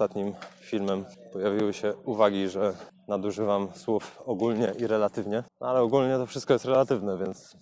ostatnim filmem pojawiły się uwagi, że nadużywam słów ogólnie i relatywnie. No ale ogólnie to wszystko jest relatywne, więc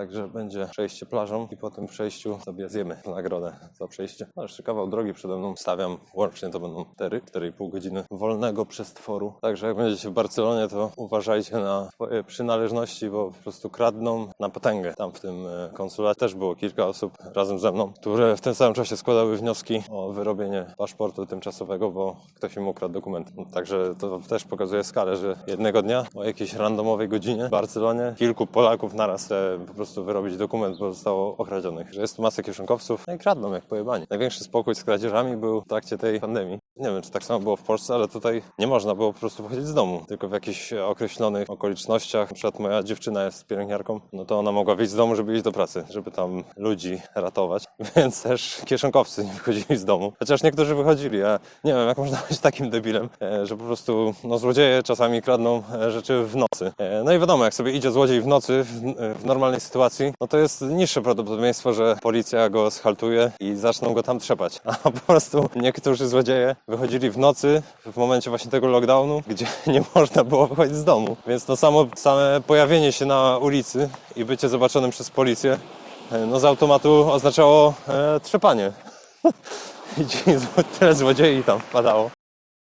Także będzie przejście plażą i po tym przejściu sobie zjemy nagrodę za przejście. No, jeszcze kawał drogi przede mną stawiam. Łącznie to będą 4, 4,5 godziny wolnego przestworu. Także jak będziecie w Barcelonie, to uważajcie na swoje przynależności, bo po prostu kradną na potęgę. Tam w tym e, konsulacie też było kilka osób razem ze mną, które w tym samym czasie składały wnioski o wyrobienie paszportu tymczasowego, bo ktoś im ukradł dokument. Także to też pokazuje skalę, że jednego dnia o jakiejś randomowej godzinie w Barcelonie kilku Polaków naraz chce po prostu wyrobić dokument, bo zostało okradzionych. Że jest tu masa kieszonkowców, no i kradną jak pojebani. Największy spokój z kradzieżami był w trakcie tej pandemii. Nie wiem, czy tak samo było w Polsce, ale tutaj nie można było po prostu wychodzić z domu, tylko w jakichś określonych okolicznościach. Na przykład moja dziewczyna jest pielęgniarką, no to ona mogła wyjść z domu, żeby iść do pracy, żeby tam ludzi ratować, więc też kieszonkowcy nie wychodzili z domu. Chociaż niektórzy wychodzili, ja nie wiem, jak można być takim debilem, e, że po prostu, no złodzieje czasami kradną e, rzeczy w nocy. E, No i wiadomo, jak sobie idzie złodziej w nocy, w normalnej sytuacji, no to jest niższe prawdopodobieństwo, że policja go schaltuje i zaczną go tam trzepać. A po prostu niektórzy złodzieje wychodzili w nocy, w momencie właśnie tego lockdownu, gdzie nie można było wychodzić z domu. Więc to samo same pojawienie się na ulicy i bycie zobaczonym przez policję, e, no z automatu oznaczało e, trzepanie. I tyle złodziei tam wpadało.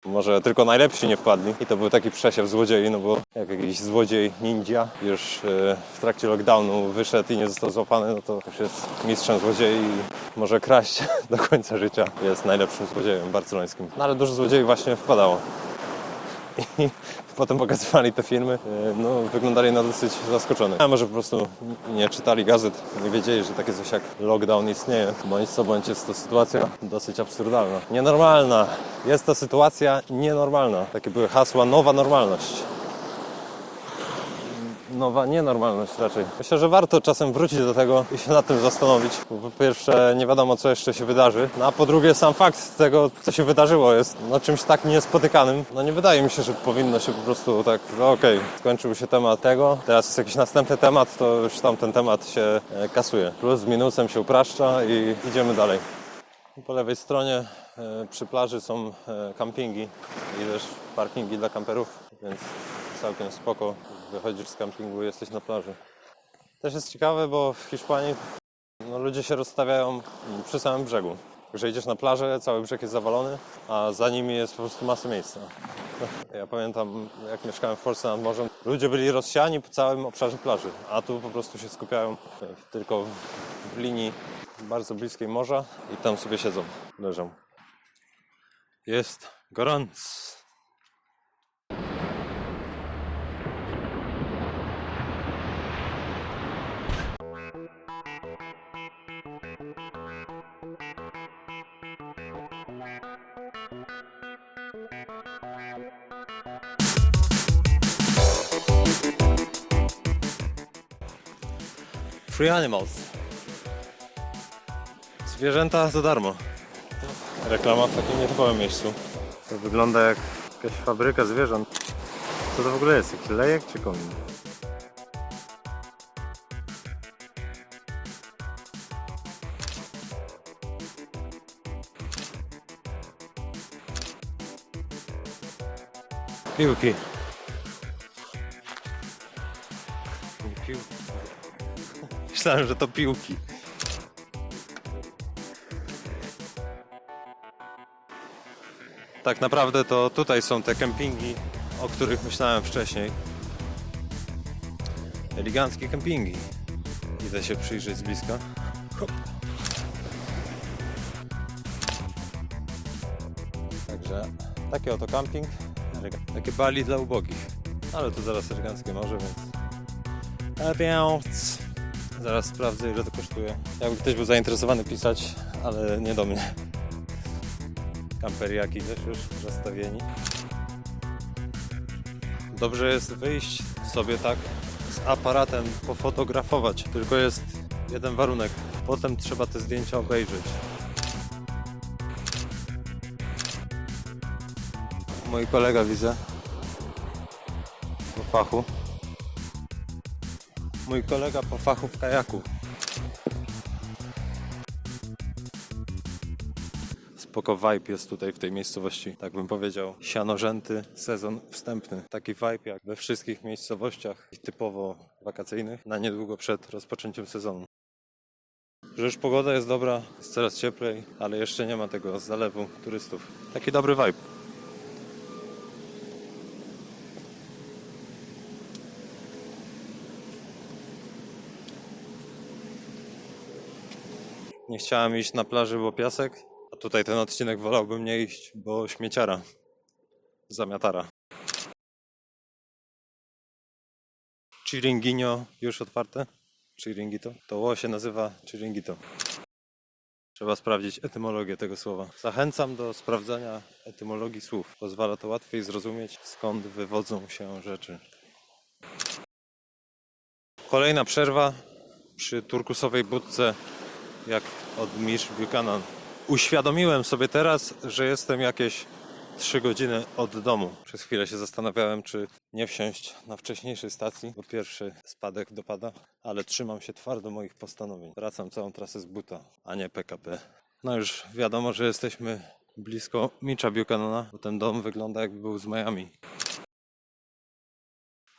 Może tylko najlepsi nie wpadli i to był taki przesiew złodziei, no bo jak jakiś złodziej ninja już e, w trakcie lockdownu wyszedł i nie został złapany, no to już jest mistrzem złodziei i może kraść do końca życia. Jest najlepszym złodziejem barcelońskim. No ale dużo złodziei właśnie wpadało. I potem pokazywali te filmy, e, no wyglądali na dosyć zaskoczonych. A może po prostu nie czytali gazet, nie wiedzieli, że takie coś jak lockdown istnieje. Bądź co bądź jest to sytuacja dosyć absurdalna. Nienormalna. Jest to sytuacja nienormalna. Takie były hasła nowa normalność. Nowa nienormalność raczej. Myślę, że warto czasem wrócić do tego i się nad tym zastanowić. Po pierwsze, nie wiadomo, co jeszcze się wydarzy. No a po drugie, sam fakt tego, co się wydarzyło, jest no, czymś tak niespotykanym. No nie wydaje mi się, że powinno się po prostu tak, no okej, skończył się temat tego, teraz jest jakiś następny temat, to już tam ten temat się e, kasuje. Plus z minusem się upraszcza i idziemy dalej. Po lewej stronie e, przy plaży są e, kampingi i też parkingi dla kamperów, więc całkiem spoko. Wychodzisz z kampingu jesteś na plaży. Też jest ciekawe, bo w Hiszpanii no, ludzie się rozstawiają przy samym brzegu. Że idziesz na plażę, cały brzeg jest zawalony, a za nimi jest po prostu masa miejsca. Ja pamiętam, jak mieszkałem w Polsce nad morzem, ludzie byli rozsiani po całym obszarze plaży, a tu po prostu się skupiają tylko w linii bardzo bliskiej morza i tam sobie siedzą, leżą. Jest gorąco. Free animals. Zwierzęta za darmo. Reklama w takim nietypowym miejscu. To wygląda jak jakaś fabryka zwierząt. Co to w ogóle jest? Jakiś lejek czy komin? Piłki. Myślałem, że to piłki. Tak naprawdę to tutaj są te kempingi, o których myślałem wcześniej. Eleganckie kempingi. Idę się przyjrzeć z bliska. Także taki oto camping. Takie bali dla ubogich. Ale tu zaraz eleganckie morze, więc... A więc... Zaraz sprawdzę ile to kosztuje. Jakby ktoś był zainteresowany pisać, ale nie do mnie. Kamperiaki też już rozstawieni. Dobrze jest wyjść sobie tak z aparatem, pofotografować. Tylko jest jeden warunek. Potem trzeba te zdjęcia obejrzeć. Mój kolega widzę. Po fachu mój kolega po fachu w kajaku. Spoko vibe jest tutaj w tej miejscowości, tak bym powiedział. Sianorzęty, sezon wstępny. Taki vibe jak we wszystkich miejscowościach typowo wakacyjnych na niedługo przed rozpoczęciem sezonu. Rzecz pogoda jest dobra, jest coraz cieplej, ale jeszcze nie ma tego zalewu turystów. Taki dobry vibe. Nie chciałem iść na plaży, bo piasek, a tutaj ten odcinek wolałbym nie iść, bo śmieciara. Zamiatara. Chiringuinho już otwarte? Chiringito? To ło się nazywa Chiringito. Trzeba sprawdzić etymologię tego słowa. Zachęcam do sprawdzania etymologii słów. Pozwala to łatwiej zrozumieć, skąd wywodzą się rzeczy. Kolejna przerwa przy turkusowej budce, jak od Mish Buchanan. Uświadomiłem sobie teraz, że jestem jakieś 3 godziny od domu. Przez chwilę się zastanawiałem, czy nie wsiąść na wcześniejszej stacji, bo pierwszy spadek dopada, ale trzymam się twardo moich postanowień. Wracam całą trasę z buta, a nie PKP. No już wiadomo, że jesteśmy blisko Mitcha Buchanana, bo ten dom wygląda jakby był z Miami.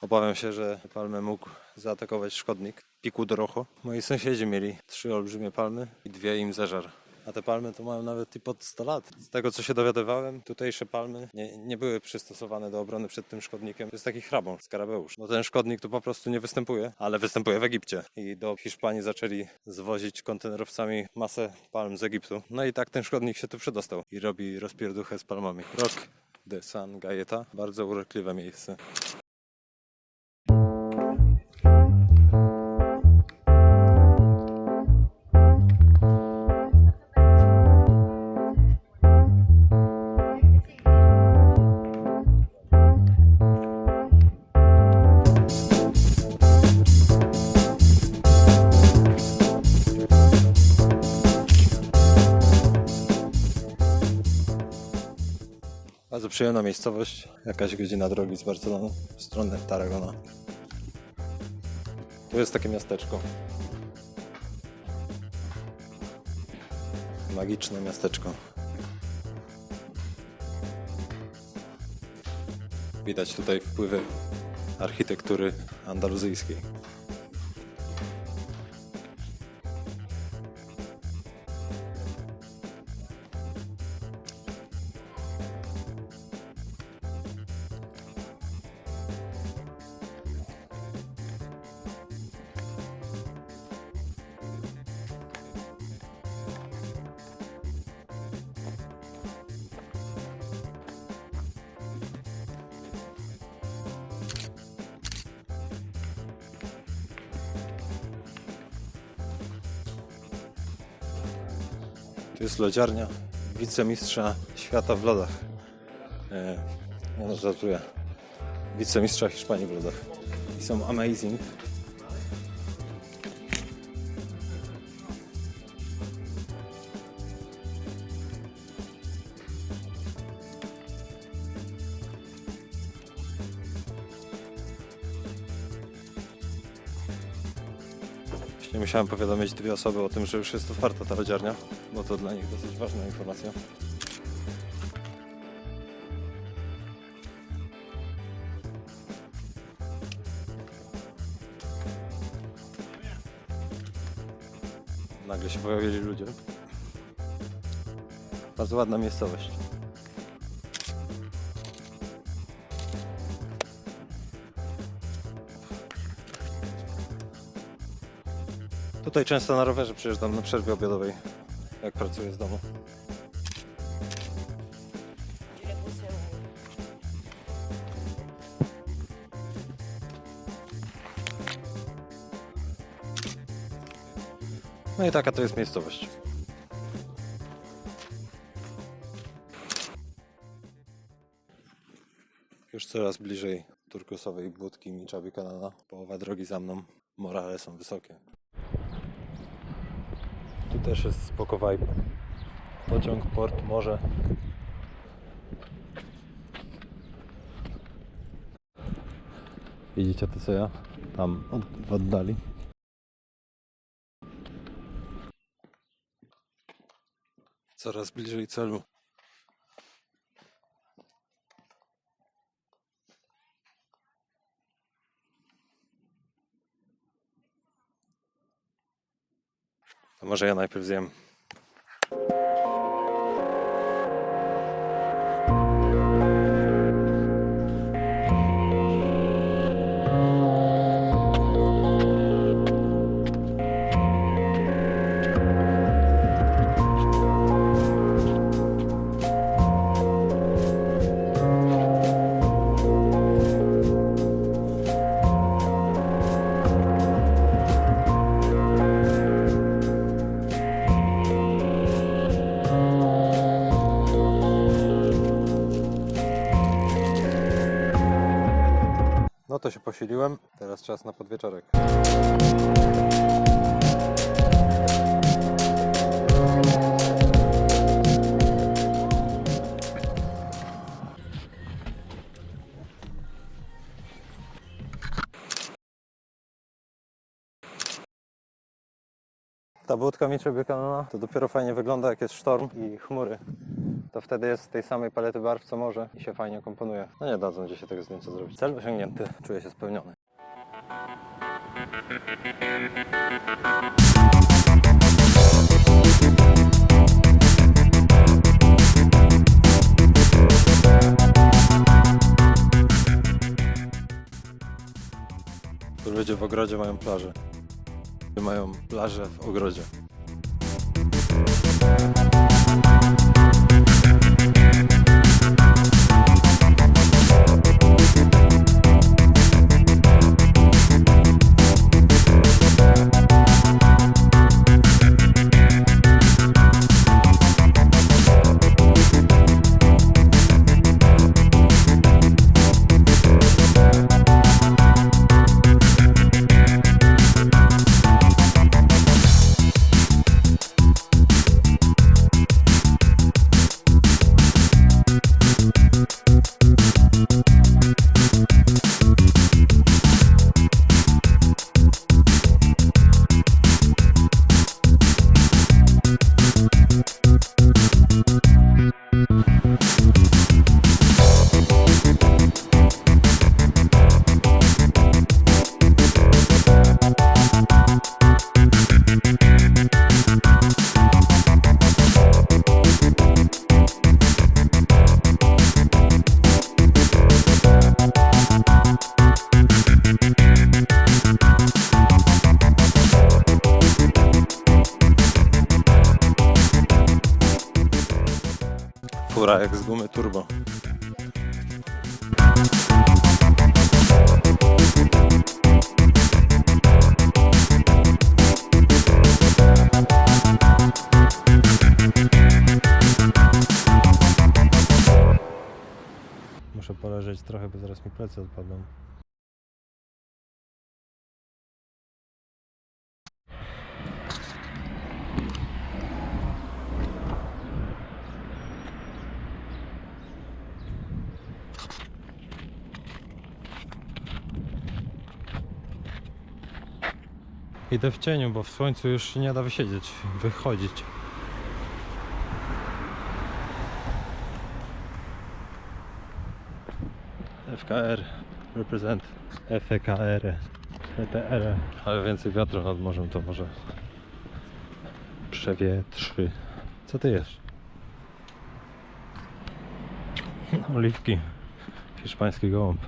Obawiam się, że palmę mógł zaatakować szkodnik Piku do Rojo. Moi sąsiedzi mieli trzy olbrzymie palmy i dwie im zeżar. A te palmy to mają nawet i pod 100 lat. Z tego co się dowiadywałem, tutejsze palmy nie, nie były przystosowane do obrony przed tym szkodnikiem. To jest taki hrabą, skarabeusz. No ten szkodnik tu po prostu nie występuje, ale występuje w Egipcie. I do Hiszpanii zaczęli zwozić kontenerowcami masę palm z Egiptu. No i tak ten szkodnik się tu przedostał i robi rozpierduchę z palmami. Rock de San Gaeta, bardzo urokliwe miejsce. Przyjemna miejscowość, jakaś godzina drogi z Barcelony w stronę Tarragona. Tu jest takie miasteczko. Magiczne miasteczko. Widać tutaj wpływy architektury andaluzyjskiej. Jest lodziarnia wicemistrza świata w lodach. E, nie no, żartuję. Wicemistrza Hiszpanii w lodach. I są amazing. Właśnie musiałem powiadomić dwie osoby o tym, że już jest otwarta ta lodziarnia, bo to dla nich dosyć ważna informacja. Nagle się pojawili ludzie. Bardzo ładna miejscowość. Tutaj często na rowerze przyjeżdżam na przerwie obiadowej, jak pracuję z domu. No i taka to jest miejscowość. Już coraz bliżej turkusowej budki Micza Buchanana. Połowa drogi za mną. Morale są wysokie. Tu też jest spoko vibe. Pociąg, port, morze. Widzicie to co ja? Tam od, w oddali. Coraz bliżej celu. Może ja najpierw zjem. Posiliłem. Teraz czas na podwieczorek. Ta budka Micze Buchanana to dopiero fajnie wygląda jak jest sztorm i chmury. To wtedy jest z tej samej palety barw co morze i się fajnie komponuje. No nie dadzą gdzie się tego zdjęcia zrobić. Cel osiągnięty. Czuję się spełniony. Ludzie w ogrodzie mają plażę. Mają plażę w ogrodzie. Fura jak z gumy turbo. Muszę poleżeć trochę, bo zaraz mi plecy odpadną. Idę w cieniu, bo w słońcu już nie da wysiedzieć, wychodzić. FKR represent. FKR ETR Ale więcej wiatru nad morzem to może przewietrzy Co ty jesz? Oliwki. Hiszpański gołąb.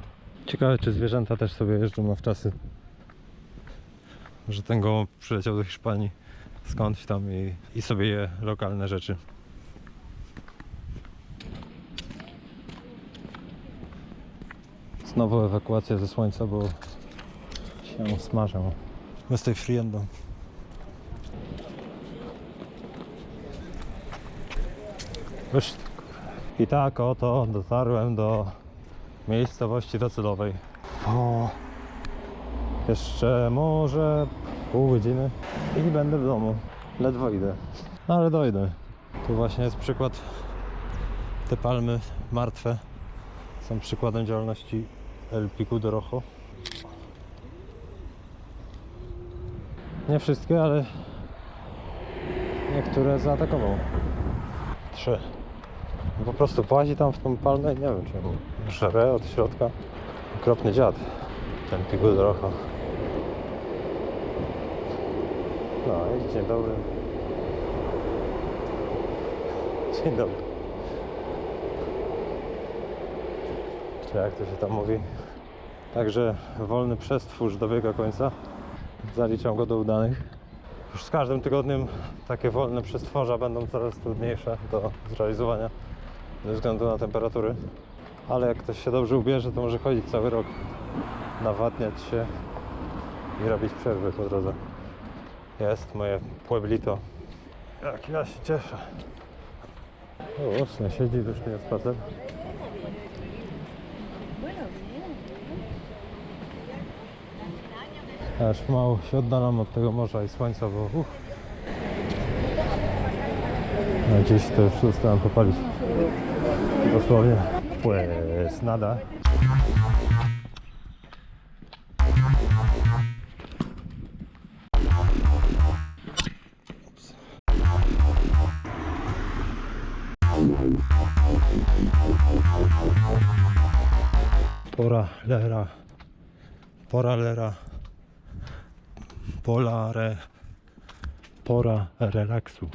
Ciekawe czy zwierzęta też sobie jeżdżą na wczasy że ten gołąb przyleciał do Hiszpanii skądś tam i, i sobie je lokalne rzeczy. Znowu ewakuacja ze słońca, bo się smażę. My estoy friendo. I tak oto dotarłem do miejscowości docelowej. Po jeszcze może pół godziny i będę w domu. Ledwo idę. No ale dojdę. Tu właśnie jest przykład. Te palmy martwe są przykładem działalności El Pico de Rojo. Nie wszystkie, ale niektóre zaatakował. Trzy. Po prostu włazi tam w tą palmę i nie wiem czemu. Żre od środka. Okropny dziad. Ten pigułdrocha. No i dzień dobry. Dzień dobry. Czy jak to się tam mówi? Także wolny przestwórz dobiega końca. Zaliczam go do udanych. Już z każdym tygodniem takie wolne przestworza będą coraz trudniejsze do zrealizowania ze względu na temperatury. Ale jak ktoś się dobrze ubierze, to może chodzić cały rok, nawadniać się i robić przerwy po drodze. Jest moje pueblito. Jak ja się cieszę. O, sąsiedzi wyszli na spacer. Aż mało się oddalam od tego morza i słońca, bo uff. No gdzieś to już zostałem popalić. Dosłownie. Pues nada. Pora lera. Pora lera. Pola re. Pora relaksu.